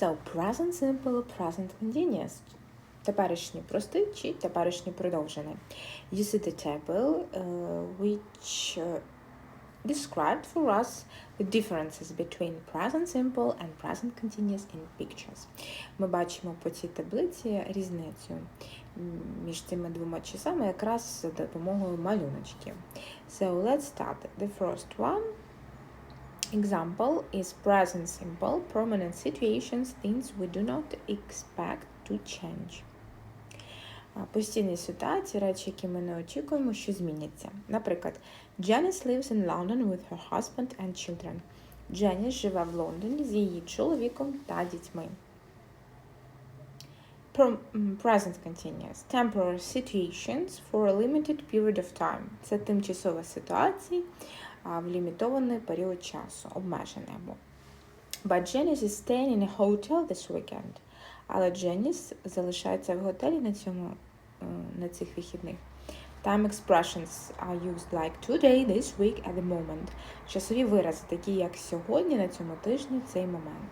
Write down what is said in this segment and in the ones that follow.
So, present simple, present continuous. Теперішній простий чи теперішній продовжений. You see the table uh, which uh, described for us the differences between present simple and present continuous in pictures. Ми бачимо по цій таблиці різницю між цими двома часами якраз за допомогою малюночків. So let's start. The first one example is present simple, permanent situations, things we do not expect to change. Постійні ситуації, речі, які ми не очікуємо, що зміняться. Наприклад, Janice lives in London with her husband and children. Дженіс живе в Лондоні з її чоловіком та дітьми. Present continuous. Temporary situations for a limited period of time. Це тимчасова ситуація в лімітований період часу, обмежений або. But Janice is staying in a hotel this weekend. Але Дженіс залишається в готелі на цьому е, на цих вихідних. Time expressions are used like today, this week, at the moment. Часові вирази, такі як сьогодні, на цьому тижні, цей момент.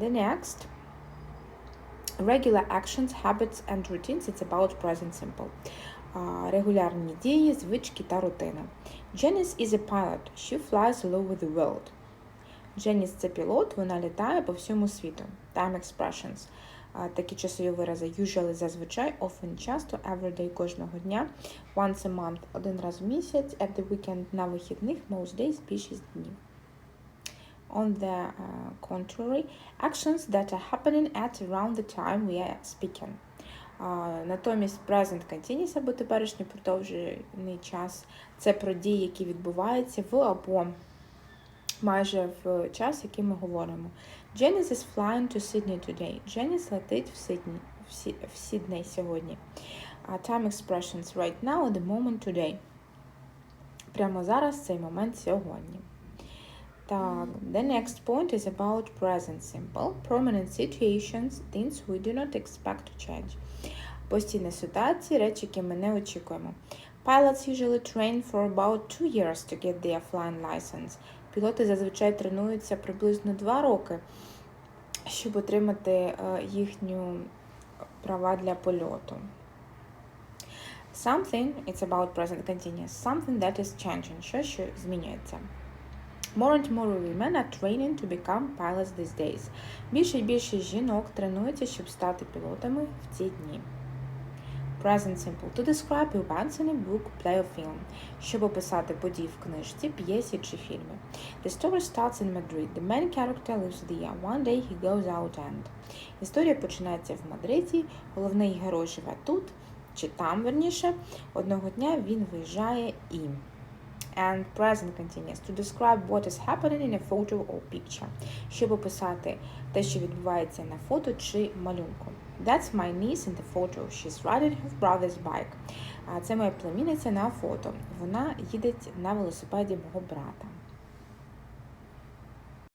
The next. Regular actions, habits and routines. It's about present simple. Регулярні дії, звички та рутина. Janice is a pilot. She flies all over the world. Дженіс це пілот, вона літає по всьому світу. Time expressions. Такі часові вирази usually зазвичай, often часто, every day кожного дня, once a month один раз в місяць, at the weekend на вихідних, most days більшість днів. On the uh, contrary, actions that are happening at around the time we are speaking. Натомість present continuous або теперішній продовжений час це про дії, які відбуваються в або майже в час, який ми говоримо. Janice is flying to Sydney today. Janice летить в Сидні, в, Сі, Сідней сьогодні. Time expressions right now, the moment today. Прямо зараз цей момент сьогодні. Так, the next point is about present simple, permanent situations, things we do not expect to change. Постійні ситуації, речі, які ми не очікуємо. Pilots usually train for about two years to get their flying license. Пілоти зазвичай тренуються приблизно два роки, щоб отримати е, їхню права для польоту. Something, it's about present continuous, something that is changing, що, що змінюється. More and more women are training to become pilots these days. Більше і більше жінок тренуються, щоб стати пілотами в ці дні. Present simple. To describe events in a book, play or film. Щоб описати події в книжці, п'єсі чи фільмі. The story starts in Madrid. The main character lives there. One day he goes out and. Історія починається в Мадриді. Головний герой живе тут, чи там, верніше. Одного дня він виїжджає і. And present continuous. To describe what is happening in a photo or picture. Щоб описати те, що відбувається на фото чи малюнку. That's my niece in the photo. She's riding her brother's bike. А це моя племінниця на фото. Вона їде на велосипеді мого брата.